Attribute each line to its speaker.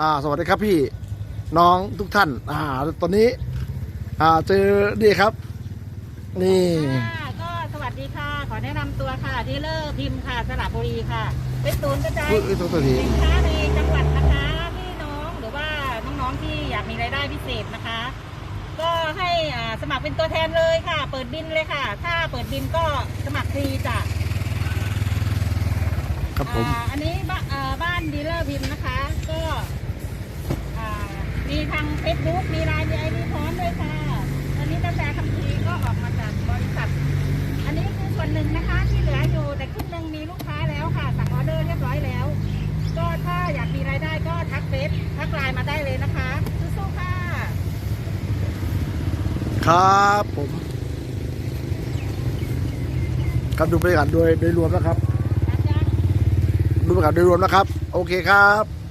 Speaker 1: อ่าสวัสดีครับพี่น้องทุกท่าน อ่า ตอนนี้ อ่าเจอดีครับ นี่
Speaker 2: ค่ะก็สวัสดีค่ะ ขอแนะนำตัวค่ะดีลเลอร์พิมพ์ค่ะสระบุรีค่ะ เป็นศูนย์กระจาย
Speaker 1: อุ๊ยอุ๊ยตัวตัวที
Speaker 2: สินค้าในจังหวัดนะคะพี่น้องหรือว่าน้องๆที่อยากมีรายได้พิเศษนะคะ ก็ให้อ่าสมัครเป็นตัวแทนเลยค่ะ เปิดบินเลยค่ะ ถ้าเปิดบินก็สมัครฟรีจ้ะ
Speaker 1: ครับผม
Speaker 2: อ่าอันนี้บ้าอ่าบ้านดีลเลอร์พิมพ์นะคะก็อ่ามี ทางเฟซบุ๊กมีไลน์มีไอดีพร้อมด้วยค่ะตอนนี้กาแฟคำพีก็ออกมาจากบริษัท อันนี้คือส่วนหนึ่งนะคะที่เหลืออยู่แต่ครึ่งหนึ่งมีลูกค้าแล้วค่ะสั่งออเดอร์เรียบร้อยแล้ว ก็ถ้าอยากมีรายได้ก็ทักเฟซทักไลน์มาได้เลยนะคะสู้ๆค่ะ
Speaker 1: ครับผมครับดูบรรยากาศโดยโดยรวมนะครับ
Speaker 2: จ้า
Speaker 1: ดูบรรยากาศโดยรวมนะครับ โอเคครับ